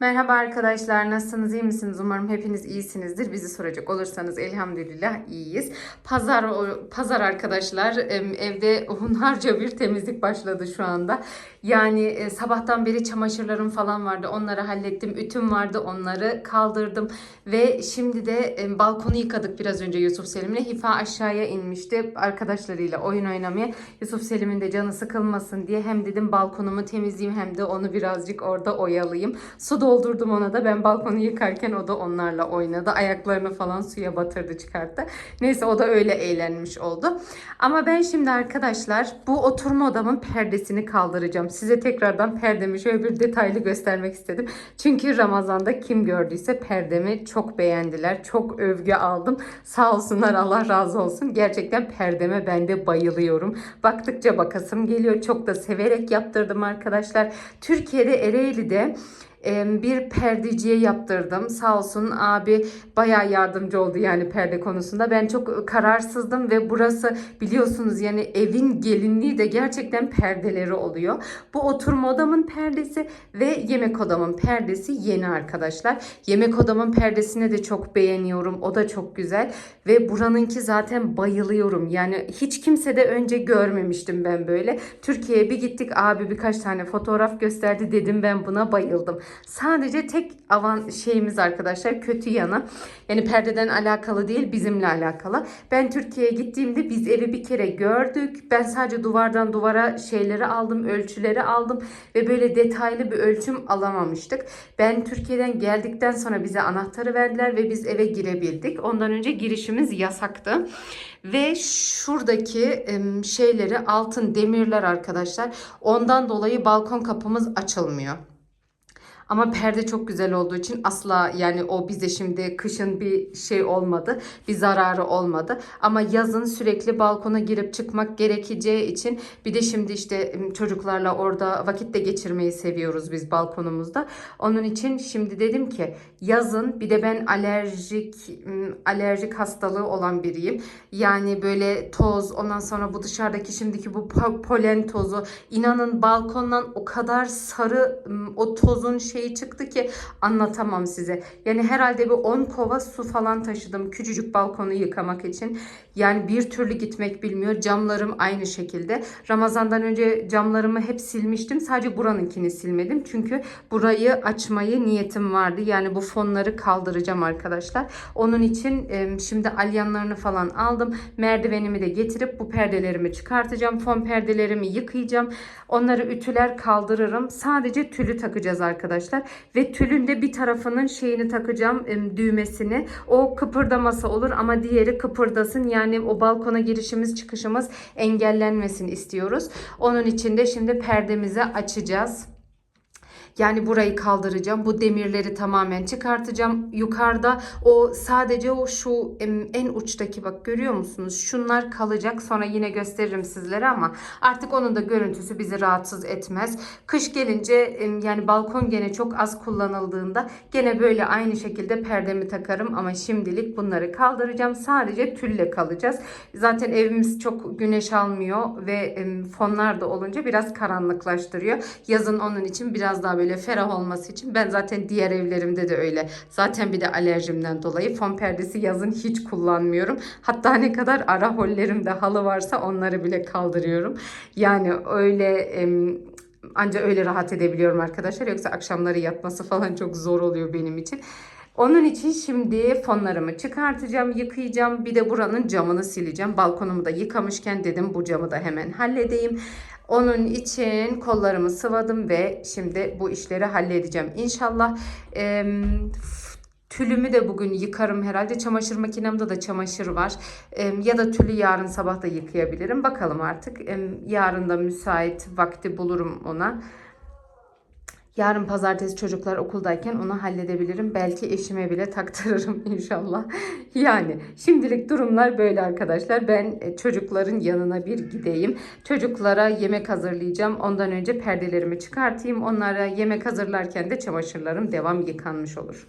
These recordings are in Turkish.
Merhaba arkadaşlar, nasılsınız, iyi misiniz? Umarım hepiniz iyisinizdir. Bizi soracak olursanız elhamdülillah iyiyiz. Pazar pazar arkadaşlar, evde hunharca bir temizlik başladı şu anda. Yani e, sabahtan beri çamaşırlarım falan vardı, onları hallettim. Ütüm vardı, onları kaldırdım. Ve şimdi de balkonu yıkadık biraz önce Yusuf Selim'le. Hifa aşağıya inmişti arkadaşlarıyla oyun oynamaya. Yusuf Selim'in de canı sıkılmasın diye hem dedim balkonumu temizleyeyim hem de onu birazcık orada oyalayayım. Su doldurdum ona da. Ben balkonu yıkarken o da onlarla oynadı. Ayaklarını falan suya batırdı çıkarttı. Neyse o da öyle eğlenmiş oldu. Ama ben şimdi arkadaşlar bu oturma odamın perdesini kaldıracağım. Size tekrardan perdemi şöyle bir detaylı göstermek istedim. Çünkü Ramazan'da kim gördüyse perdemi çok beğendiler. Çok övgü aldım. Sağ olsunlar Allah razı olsun. Gerçekten perdeme ben de bayılıyorum. Baktıkça bakasım geliyor. Çok da severek yaptırdım arkadaşlar. Türkiye'de Ereğli'de bir perdeciye yaptırdım. Sağ olsun abi bayağı yardımcı oldu yani perde konusunda. Ben çok kararsızdım ve burası biliyorsunuz yani evin gelinliği de gerçekten perdeleri oluyor. Bu oturma odamın perdesi ve yemek odamın perdesi yeni arkadaşlar. Yemek odamın perdesini de çok beğeniyorum. O da çok güzel ve buranınki zaten bayılıyorum. Yani hiç kimse de önce görmemiştim ben böyle. Türkiye'ye bir gittik abi birkaç tane fotoğraf gösterdi dedim ben buna bayıldım. Sadece tek avan şeyimiz arkadaşlar kötü yanı. Yani perdeden alakalı değil bizimle alakalı. Ben Türkiye'ye gittiğimde biz evi bir kere gördük. Ben sadece duvardan duvara şeyleri aldım, ölçüleri aldım ve böyle detaylı bir ölçüm alamamıştık. Ben Türkiye'den geldikten sonra bize anahtarı verdiler ve biz eve girebildik. Ondan önce girişimiz yasaktı. Ve şuradaki şeyleri altın demirler arkadaşlar. Ondan dolayı balkon kapımız açılmıyor. Ama perde çok güzel olduğu için asla yani o bize şimdi kışın bir şey olmadı. Bir zararı olmadı. Ama yazın sürekli balkona girip çıkmak gerekeceği için bir de şimdi işte çocuklarla orada vakit de geçirmeyi seviyoruz biz balkonumuzda. Onun için şimdi dedim ki yazın bir de ben alerjik alerjik hastalığı olan biriyim. Yani böyle toz ondan sonra bu dışarıdaki şimdiki bu polen tozu inanın balkondan o kadar sarı o tozun şeyi çıktı ki anlatamam size. Yani herhalde bir 10 kova su falan taşıdım küçücük balkonu yıkamak için. Yani bir türlü gitmek bilmiyor. Camlarım aynı şekilde. Ramazandan önce camlarımı hep silmiştim. Sadece buranınkini silmedim. Çünkü burayı açmayı niyetim vardı. Yani bu fonları kaldıracağım arkadaşlar. Onun için şimdi alyanlarını falan aldım. Merdivenimi de getirip bu perdelerimi çıkartacağım. Fon perdelerimi yıkayacağım. Onları ütüler kaldırırım. Sadece tülü takacağız arkadaşlar. Ve tülün de bir tarafının şeyini takacağım düğmesini. O kıpırdaması olur ama diğeri kıpırdasın. Yani o balkona girişimiz çıkışımız engellenmesin istiyoruz. Onun için de şimdi perdemizi açacağız. Yani burayı kaldıracağım. Bu demirleri tamamen çıkartacağım. Yukarıda o sadece o şu en uçtaki bak görüyor musunuz? Şunlar kalacak. Sonra yine gösteririm sizlere ama artık onun da görüntüsü bizi rahatsız etmez. Kış gelince yani balkon gene çok az kullanıldığında gene böyle aynı şekilde perdemi takarım ama şimdilik bunları kaldıracağım. Sadece tülle kalacağız. Zaten evimiz çok güneş almıyor ve fonlar da olunca biraz karanlıklaştırıyor. Yazın onun için biraz daha böyle böyle ferah olması için ben zaten diğer evlerimde de öyle. Zaten bir de alerjimden dolayı fon perdesi yazın hiç kullanmıyorum. Hatta ne kadar ara hollerimde halı varsa onları bile kaldırıyorum. Yani öyle em, ancak öyle rahat edebiliyorum arkadaşlar. Yoksa akşamları yatması falan çok zor oluyor benim için. Onun için şimdi fonlarımı çıkartacağım, yıkayacağım. Bir de buranın camını sileceğim. Balkonumu da yıkamışken dedim bu camı da hemen halledeyim. Onun için kollarımı sıvadım ve şimdi bu işleri halledeceğim. İnşallah e, tülümü de bugün yıkarım herhalde. Çamaşır makinemde de çamaşır var. E, ya da tülü yarın sabah da yıkayabilirim. Bakalım artık. E, yarın da müsait vakti bulurum ona. Yarın pazartesi çocuklar okuldayken onu halledebilirim. Belki eşime bile taktırırım inşallah. Yani şimdilik durumlar böyle arkadaşlar. Ben e, çocukların yanına bir gideyim. Çocuklara yemek hazırlayacağım. Ondan önce perdelerimi çıkartayım. Onlara yemek hazırlarken de çamaşırlarım devam yıkanmış olur.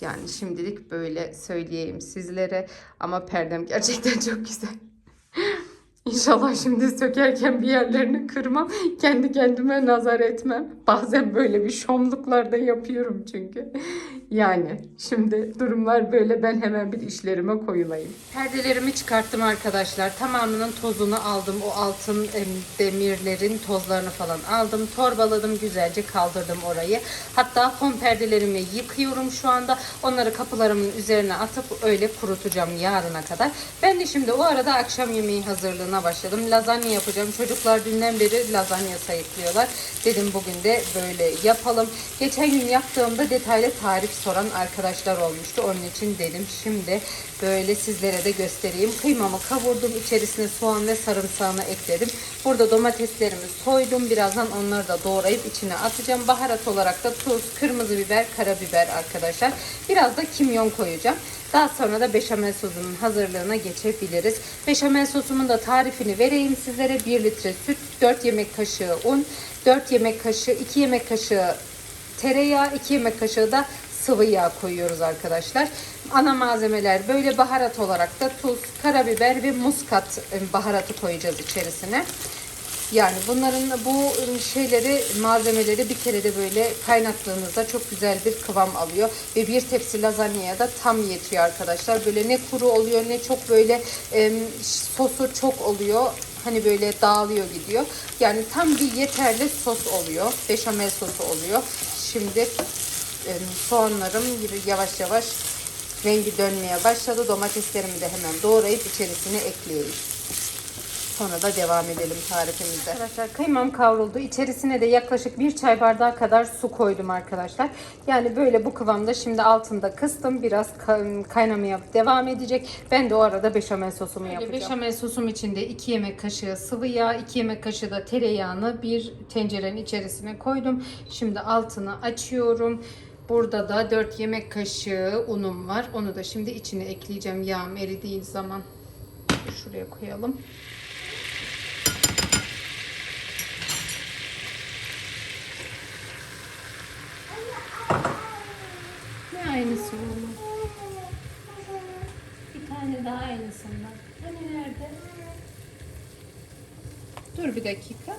Yani şimdilik böyle söyleyeyim sizlere. Ama perdem gerçekten çok güzel. İnşallah şimdi sökerken bir yerlerini kırmam. Kendi kendime nazar etmem. Bazen böyle bir şomluklarda yapıyorum çünkü. Yani şimdi durumlar böyle ben hemen bir işlerime koyulayım. Perdelerimi çıkarttım arkadaşlar. Tamamının tozunu aldım. O altın em, demirlerin tozlarını falan aldım. Torbaladım güzelce kaldırdım orayı. Hatta fon perdelerimi yıkıyorum şu anda. Onları kapılarımın üzerine atıp öyle kurutacağım yarına kadar. Ben de şimdi o arada akşam yemeği hazırlığına başladım. Lazanya yapacağım. Çocuklar dünden beri lazanya sayıklıyorlar. Dedim bugün de böyle yapalım. Geçen gün yaptığımda detaylı tarif soran arkadaşlar olmuştu. Onun için dedim şimdi böyle sizlere de göstereyim. Kıymamı kavurdum. İçerisine soğan ve sarımsağını ekledim. Burada domateslerimi soydum. Birazdan onları da doğrayıp içine atacağım. Baharat olarak da tuz, kırmızı biber, karabiber arkadaşlar. Biraz da kimyon koyacağım. Daha sonra da beşamel sosunun hazırlığına geçebiliriz. Beşamel sosumun da tarifini vereyim sizlere. 1 litre süt, 4 yemek kaşığı un, 4 yemek kaşığı, 2 yemek kaşığı tereyağı, 2 yemek kaşığı da sıvı yağ koyuyoruz arkadaşlar. Ana malzemeler böyle baharat olarak da tuz, karabiber ve muskat e, baharatı koyacağız içerisine. Yani bunların bu şeyleri malzemeleri bir kere de böyle kaynattığınızda çok güzel bir kıvam alıyor ve bir tepsi lazanyaya da tam yetiyor arkadaşlar. Böyle ne kuru oluyor ne çok böyle e, sosu çok oluyor. Hani böyle dağılıyor gidiyor. Yani tam bir yeterli sos oluyor. Beşamel sosu oluyor. Şimdi e, soğanlarım yavaş yavaş rengi dönmeye başladı. Domateslerimi de hemen doğrayıp içerisine ekliyorum. Sonra da devam edelim tarifimize. Arkadaşlar kıymam kavruldu. İçerisine de yaklaşık bir çay bardağı kadar su koydum arkadaşlar. Yani böyle bu kıvamda şimdi altında kıstım. Biraz ka- kaynamaya devam edecek. Ben de o arada beşamel sosumu yapacağım. Beşamel sosum için de 2 yemek kaşığı sıvı yağ, 2 yemek kaşığı da tereyağını bir tencerenin içerisine koydum. Şimdi altını açıyorum. Burada da 4 yemek kaşığı unum var. Onu da şimdi içine ekleyeceğim yağım eridiği zaman. Şuraya koyalım. Ne aynısı oğlum? Bir tane daha aynısından. Hani nerede? Dur bir dakika.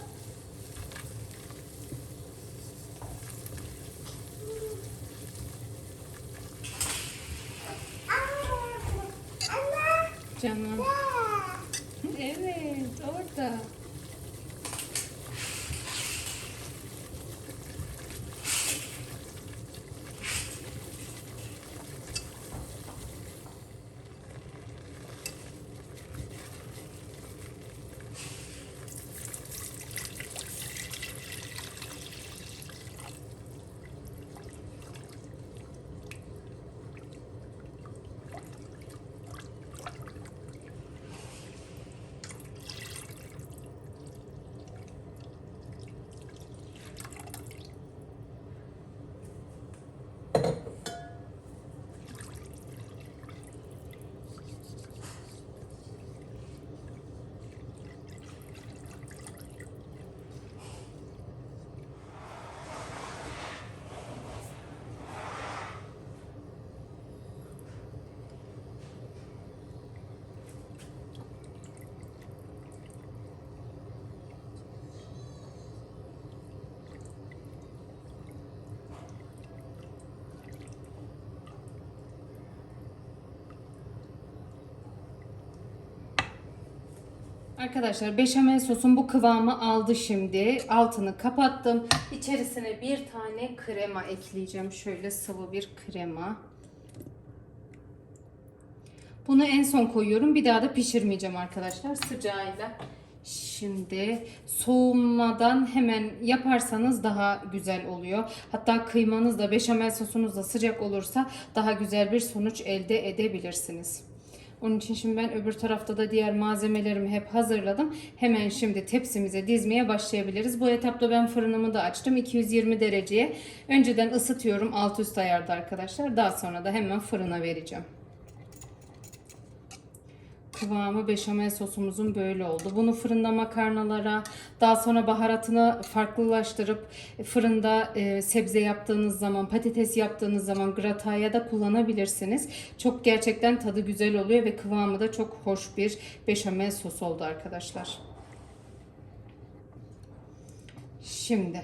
Arkadaşlar beşamel sosum bu kıvamı aldı şimdi. Altını kapattım. İçerisine bir tane krema ekleyeceğim. Şöyle sıvı bir krema. Bunu en son koyuyorum. Bir daha da pişirmeyeceğim arkadaşlar sıcağıyla. Şimdi soğumadan hemen yaparsanız daha güzel oluyor. Hatta kıymanız da beşamel sosunuz da sıcak olursa daha güzel bir sonuç elde edebilirsiniz. Onun için şimdi ben öbür tarafta da diğer malzemelerimi hep hazırladım. Hemen şimdi tepsimize dizmeye başlayabiliriz. Bu etapta ben fırınımı da açtım. 220 dereceye. Önceden ısıtıyorum alt üst ayarda arkadaşlar. Daha sonra da hemen fırına vereceğim. Kıvamı beşamel sosumuzun böyle oldu. Bunu fırında makarnalara, daha sonra baharatını farklılaştırıp fırında e, sebze yaptığınız zaman, patates yaptığınız zaman grataya da kullanabilirsiniz. Çok gerçekten tadı güzel oluyor ve kıvamı da çok hoş bir beşamel sos oldu arkadaşlar. Şimdi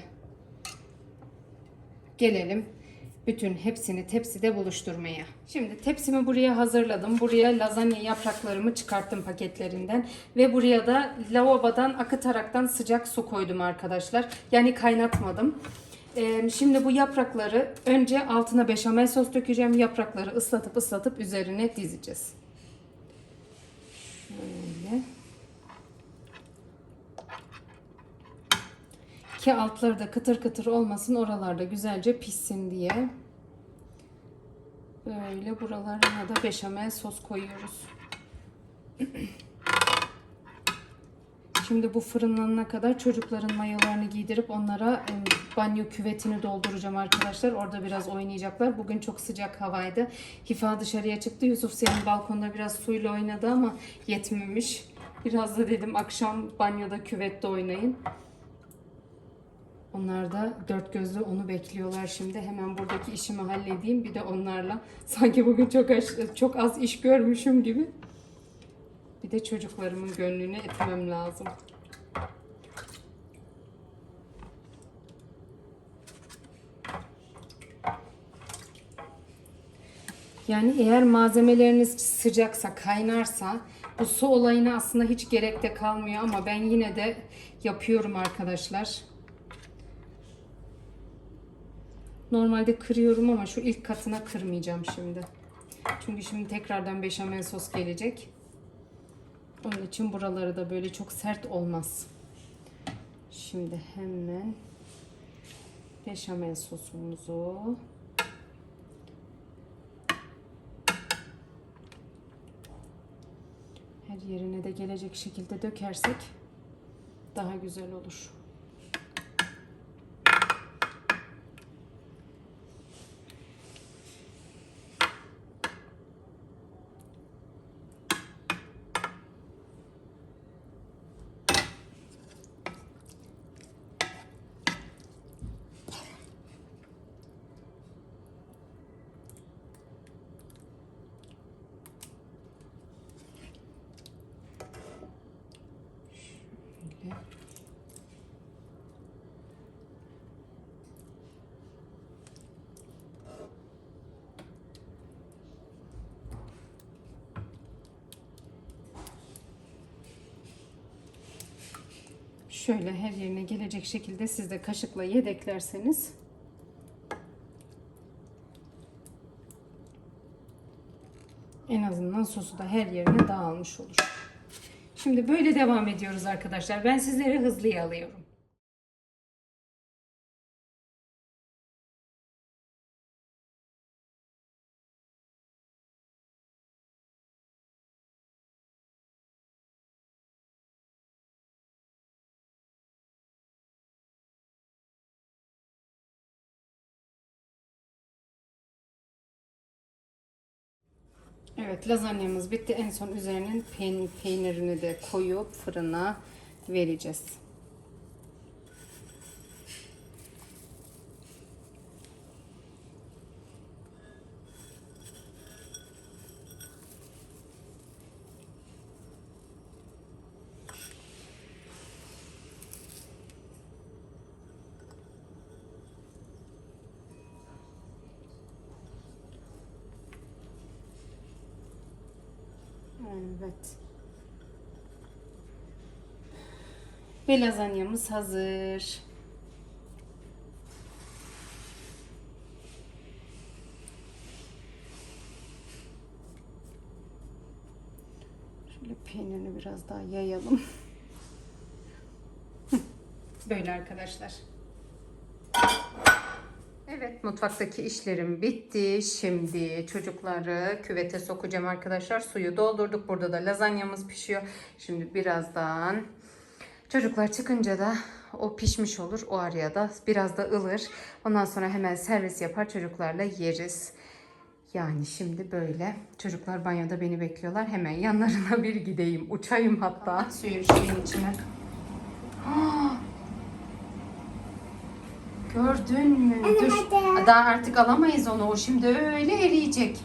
gelelim bütün hepsini tepside buluşturmaya. Şimdi tepsimi buraya hazırladım. Buraya lazanya yapraklarımı çıkarttım paketlerinden ve buraya da lavabodan akıtaraktan sıcak su koydum arkadaşlar. Yani kaynatmadım. Ee, şimdi bu yaprakları önce altına beşamel sos dökeceğim. Yaprakları ıslatıp ıslatıp üzerine dizeceğiz. Şöyle. Ki altları da kıtır kıtır olmasın oralarda güzelce pişsin diye. Böyle buralarına da beşamel sos koyuyoruz. Şimdi bu fırınlanana kadar çocukların mayolarını giydirip onlara e, banyo küvetini dolduracağım arkadaşlar. Orada biraz oynayacaklar. Bugün çok sıcak havaydı. Hifa dışarıya çıktı. Yusuf senin balkonda biraz suyla oynadı ama yetmemiş. Biraz da dedim akşam banyoda küvette oynayın. Onlar da dört gözle onu bekliyorlar şimdi. Hemen buradaki işimi halledeyim. Bir de onlarla sanki bugün çok az, çok az iş görmüşüm gibi. Bir de çocuklarımın gönlünü etmem lazım. Yani eğer malzemeleriniz sıcaksa, kaynarsa bu su olayına aslında hiç gerek de kalmıyor ama ben yine de yapıyorum arkadaşlar. Normalde kırıyorum ama şu ilk katına kırmayacağım şimdi. Çünkü şimdi tekrardan beşamel sos gelecek. Onun için buraları da böyle çok sert olmaz. Şimdi hemen beşamel sosumuzu her yerine de gelecek şekilde dökersek daha güzel olur. Şöyle. Şöyle her yerine gelecek şekilde siz de kaşıkla yedeklerseniz en azından sosu da her yerine dağılmış olur. Şimdi böyle devam ediyoruz arkadaşlar. Ben sizleri hızlıya alıyorum. Evet lazanyamız bitti. En son üzerinin peyn- peynirini de koyup fırına vereceğiz. Evet. Ve lazanyamız hazır. Şöyle peynirini biraz daha yayalım. Böyle arkadaşlar. Evet mutfaktaki işlerim bitti. Şimdi çocukları küvete sokacağım arkadaşlar. Suyu doldurduk. Burada da lazanyamız pişiyor. Şimdi birazdan çocuklar çıkınca da o pişmiş olur. O araya da biraz da ılır. Ondan sonra hemen servis yapar çocuklarla yeriz. Yani şimdi böyle. Çocuklar banyoda beni bekliyorlar. Hemen yanlarına bir gideyim. Uçayım hatta. At suyu şeyin içine. Ah! Gördün mü? Dur. Daha artık alamayız onu. O şimdi öyle eriyecek.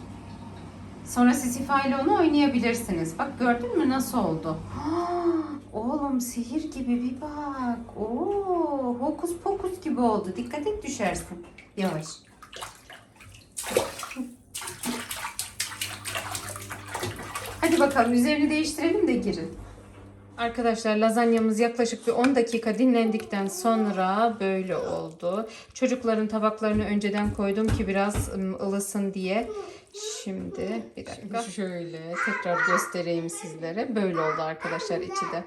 Sonra siz ile onu oynayabilirsiniz. Bak gördün mü nasıl oldu? Oğlum sihir gibi bir bak. Oo, hokus pokus gibi oldu. Dikkat et düşersin. Yavaş. Hadi bakalım üzerini değiştirelim de girin. Arkadaşlar lazanyamız yaklaşık bir 10 dakika dinlendikten sonra böyle oldu. Çocukların tabaklarını önceden koydum ki biraz ılısın diye. Şimdi bir dakika şöyle tekrar göstereyim sizlere. Böyle oldu arkadaşlar içi de.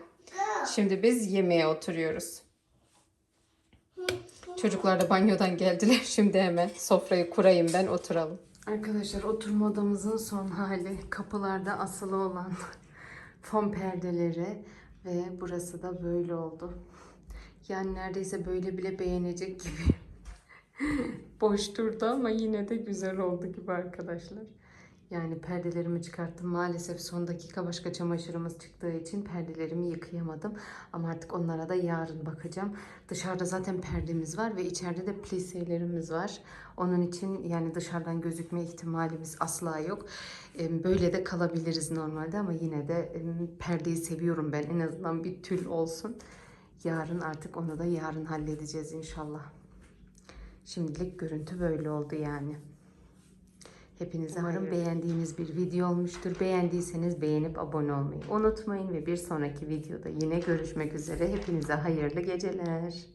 Şimdi biz yemeğe oturuyoruz. Çocuklar da banyodan geldiler. Şimdi hemen sofrayı kurayım ben oturalım. Arkadaşlar oturma odamızın son hali. Kapılarda asılı olan fon perdeleri ve burası da böyle oldu. Yani neredeyse böyle bile beğenecek gibi. Boş durdu ama yine de güzel oldu gibi arkadaşlar. Yani perdelerimi çıkarttım. Maalesef son dakika başka çamaşırımız çıktığı için perdelerimi yıkayamadım. Ama artık onlara da yarın bakacağım. Dışarıda zaten perdemiz var ve içeride de pliselerimiz var. Onun için yani dışarıdan gözükme ihtimalimiz asla yok. Böyle de kalabiliriz normalde ama yine de perdeyi seviyorum ben. En azından bir tül olsun. Yarın artık onu da yarın halledeceğiz inşallah. Şimdilik görüntü böyle oldu yani. Hepinize umarım beğendiğiniz bir video olmuştur. Beğendiyseniz beğenip abone olmayı unutmayın ve bir sonraki videoda yine görüşmek üzere. Hepinize hayırlı geceler.